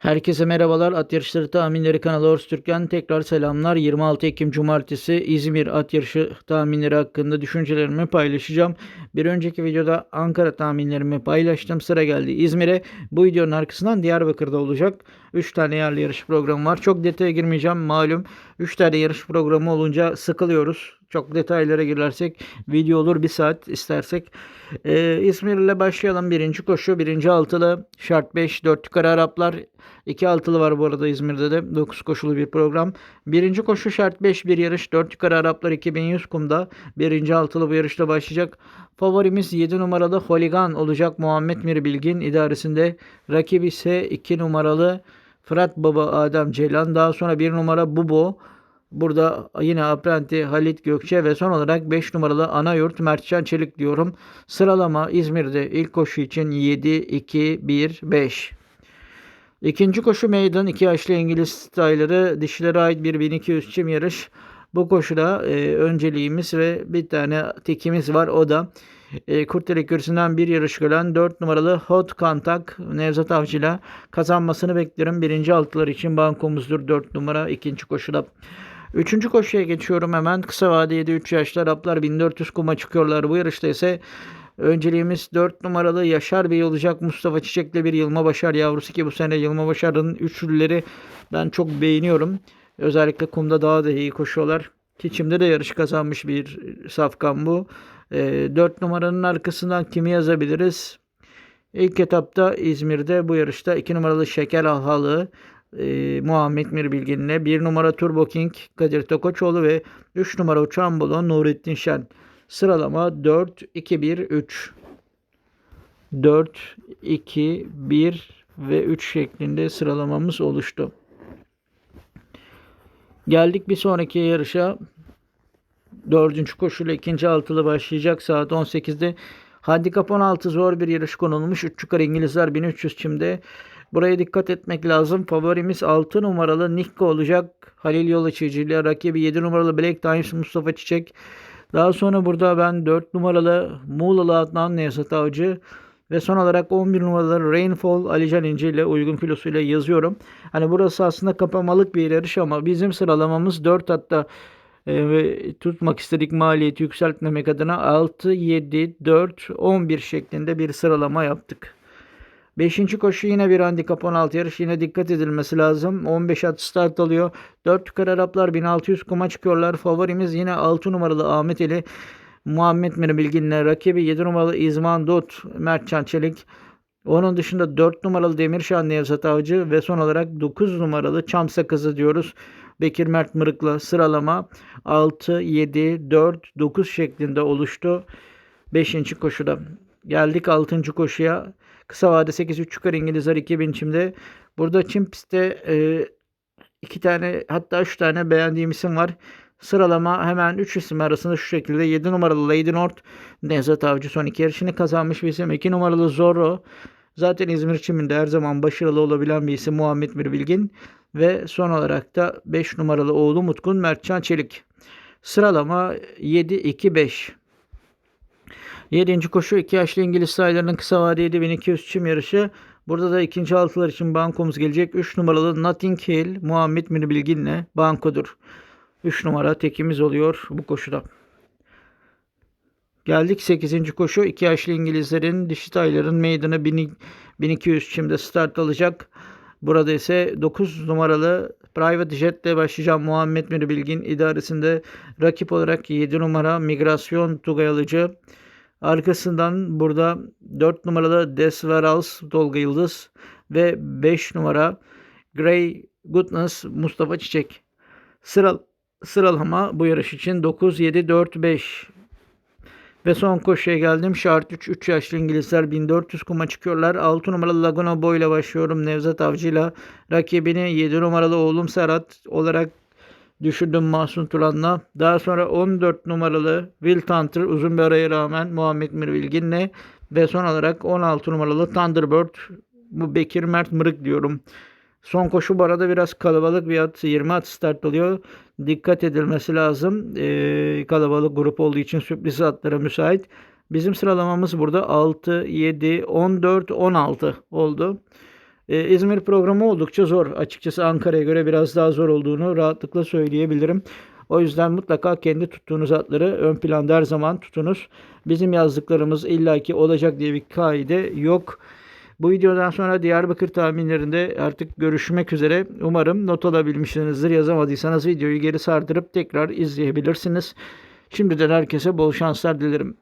Herkese merhabalar. At Yarışları Tahminleri kanalı Ors Türk'ten tekrar selamlar. 26 Ekim Cumartesi İzmir At Yarışı tahminleri hakkında düşüncelerimi paylaşacağım. Bir önceki videoda Ankara tahminlerimi paylaştım. Sıra geldi İzmir'e. Bu videonun arkasından Diyarbakır'da olacak. 3 tane yerli yarış programı var. Çok detaya girmeyeceğim malum. 3 tane yarış programı olunca sıkılıyoruz. Çok detaylara girersek video olur bir saat istersek. Ee, İzmir ile başlayalım. Birinci koşu, birinci altılı, şart 5, 4 yukarı Araplar. 2 altılı var bu arada İzmir'de de. 9 koşulu bir program. Birinci koşu şart 5 bir yarış. 4 yukarı Araplar 2100 kumda. Birinci altılı bu yarışta başlayacak. Favorimiz 7 numaralı Holigan olacak. Muhammed Mir Bilgin idaresinde. Rakibi ise 2 numaralı Fırat Baba Adem Ceylan. Daha sonra 1 numara Bubo. Burada yine Aprenti Halit Gökçe ve son olarak 5 numaralı Anayurt Mertcan Çelik diyorum. Sıralama İzmir'de ilk koşu için 7, 2, 1, 5. İkinci koşu meydan. iki yaşlı İngiliz tayları dişilere ait bir 1200 çim yarış. Bu koşuda e, önceliğimiz ve bir tane tekimiz var. O da e, Kurtdelik kürsüsünden bir yarış gören 4 numaralı Hot Kantak Nevzat Avcı'yla kazanmasını beklerim. Birinci altılar için bankomuzdur 4 numara ikinci koşuda. Üçüncü koşuya geçiyorum hemen. Kısa vadede 3 yaşlı Araplar 1400 kuma çıkıyorlar. Bu yarışta ise önceliğimiz 4 numaralı Yaşar Bey olacak. Mustafa Çiçek'le bir Yılma Başar yavrusu ki bu sene Yılma Başar'ın üçlüleri ben çok beğeniyorum. Özellikle kumda daha da iyi koşuyorlar. Kiçim'de de yarış kazanmış bir safkan bu. E, 4 numaranın arkasından kimi yazabiliriz? İlk etapta İzmir'de bu yarışta 2 numaralı Şeker Ahalı e, Muhammed Mir Bilgin'le 1 numara Turbo King Kadir Tokoçoğlu ve 3 numara Uçan Balon Nurettin Şen. Sıralama 4, 2, 1, 3. 4, 2, 1 ve 3 şeklinde sıralamamız oluştu. Geldik bir sonraki yarışa. Dördüncü koşuyla ikinci altılı başlayacak saat 18'de. Handikap 16 zor bir yarış konulmuş. 3 yukarı İngilizler 1300 çimde. Buraya dikkat etmek lazım. Favorimiz 6 numaralı Nikko olacak. Halil Yolaçıcı ile rakibi 7 numaralı Black Times Mustafa Çiçek. Daha sonra burada ben 4 numaralı Muğla'lı Adnan Nevzat Avcı ve son olarak 11 numaralı Rainfall Alican İnci ile uygun kilosuyla yazıyorum. Hani burası aslında kapamalık bir yarış ama bizim sıralamamız 4 hatta ve tutmak istedik maliyeti yükseltmemek adına 6, 7, 4, 11 şeklinde bir sıralama yaptık. Beşinci koşu yine bir handikap 16 yarış. Yine dikkat edilmesi lazım. 15 at start alıyor. 4 yukarı Araplar 1600 kuma çıkıyorlar. Favorimiz yine 6 numaralı Ahmet Ali. Muhammed Mire Bilgin'le rakibi 7 numaralı İzman Dut Mertcan Çelik. Onun dışında 4 numaralı Demirşan Nevzat Avcı ve son olarak 9 numaralı Çam Sakızı diyoruz. Bekir Mert Mırık'la sıralama 6, 7, 4, 9 şeklinde oluştu. 5. koşuda. Geldik 6. koşuya. Kısa vade 8-3 yukarı İngilizler 2000 çimde. Burada çim pistte e, iki tane hatta üç tane beğendiğim isim var. Sıralama hemen 3 isim arasında şu şekilde. 7 numaralı Lady North Nevzat Avcı son iki yarışını kazanmış bir isim. 2 numaralı Zorro zaten İzmir çiminde her zaman başarılı olabilen bir isim Muhammed Mir Bilgin. Ve son olarak da 5 numaralı oğlu Mutkun Mertcan Çelik. Sıralama 7-2-5. 7. koşu 2 yaşlı İngiliz sayılarının kısa vadeli 7200 çim yarışı. Burada da ikinci altılar için bankomuz gelecek. 3 numaralı Notting Hill Muhammed Mini Bilgin'le bankodur. 3 numara tekimiz oluyor bu koşuda. Geldik 8. koşu. 2 yaşlı İngilizlerin dişi tayların meydanı 1200 çimde start alacak. Burada ise 9 numaralı Private Jet ile başlayacağım Muhammed Miri Bilgin idaresinde rakip olarak 7 numara Migrasyon Tugay Alıcı. Arkasından burada 4 numaralı Desverals Tolga Yıldız ve 5 numara Grey Goodness Mustafa Çiçek. Sıra, sıralama bu yarış için 9, 7, 4, 5. Ve son koşuya geldim. Şart 3. 3 yaşlı İngilizler 1400 kuma çıkıyorlar. 6 numaralı Laguna Boy ile başlıyorum. Nevzat Avcı ile rakibini 7 numaralı oğlum Serhat olarak düşürdüm Mahsun Turan'la. Daha sonra 14 numaralı Will Hunter uzun bir araya rağmen Muhammed Mir Bilgin'le ve son olarak 16 numaralı Thunderbird bu Bekir Mert Mırık diyorum. Son koşu bu arada biraz kalabalık bir at 20 at start alıyor. Dikkat edilmesi lazım. Ee, kalabalık grup olduğu için sürpriz atlara müsait. Bizim sıralamamız burada 6, 7, 14, 16 oldu. Ee, İzmir programı oldukça zor. Açıkçası Ankara'ya göre biraz daha zor olduğunu rahatlıkla söyleyebilirim. O yüzden mutlaka kendi tuttuğunuz atları ön planda her zaman tutunuz. Bizim yazdıklarımız illaki olacak diye bir kaide yok. Bu videodan sonra Diyarbakır tahminlerinde artık görüşmek üzere. Umarım not alabilmişsinizdir. Yazamadıysanız videoyu geri sardırıp tekrar izleyebilirsiniz. Şimdiden herkese bol şanslar dilerim.